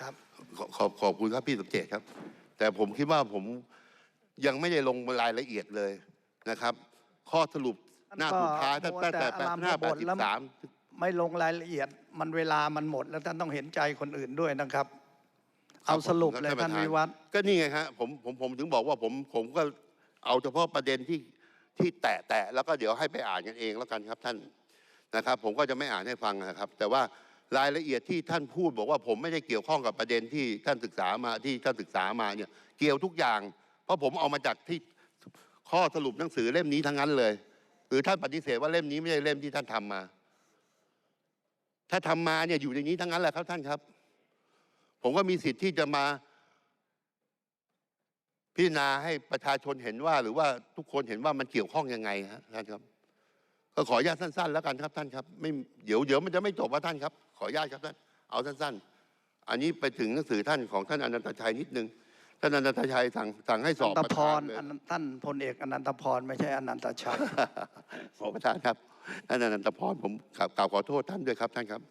ครับขอขอบขอบคุณครับพี่สมเจตครับ แต่ผมคิดว่าผมยังไม่ได้ลงรายละเอียดเลยนะครับ ข้อสรุปหน้าสุดท้ายตั้งแต่มัวแต่แปดอารามหน้าพแปบดทสิแล้วบสามไม่ลงรายละเอียดมันเวลามันหมด แล้วท่านต้องเห็นใจคนอื่นด้วยนะครับ เอาสรุปเลยท่านวิวัฒน์ก็นี่ไงฮะผมผมผมถึงบอกว่าผมผมก็เอาเฉพาะประเด็นที่ที่แตะแตะแล้วก็เดี๋ยวให้ไปอ่านกันเองแล้วกันครับท่านนะครับ ผมก็จะไม่อ่านให้ฟังนะครับ แต่ว่า รายละเอียดที่ท่านพูดบอกว่าผมไม่ได้เกี่ยวข้องกับประเด็นที่ท่านศึกษามาที่ท่านศึกษามาเนี่ยเกี่ยวทุกอย่าง เพราะผมเอามาจากที่ข้อสรุปหนังสือเล่มนี้ทั้งนั้นเลยหรือท่านปฏิเสธว่าเล่มนี้ไม่ใช่เล่มที่ท่านทำมา ถ้าทำมาเนี่ยอยู่ในนี้ทั้งนั้นแหละครับท่านครับ ผมก็มีสิทธิ์ที่จะมาพิจารณาให้ประชาชนเห็นว่า หรือว่าทุกคนเห็นว่ามันเกี่ยวข้องยังไงฮะท่านครับ ขออนุญาตสั้นๆ แล้วกันครับท่านครับไม่เดี๋ยวเดี๋ยวมันจะไม่จบว่าท่านครับ ขออนุญาตครับท่านเอาสั้นๆ อันนี้ไปถึงหนังสือท่านของท่านอนันตชัยนิดนึงท่านอนันตชัยสั่งสั่งให้สออบนันตประพธานรเลยอันนั้นท่านพลเอกอนันตพรไม่ใช่อนันตชัยขอประธานครับท่านอนันตพรผมกราบกราบขอโทษท่านด้วยครับท่านครับ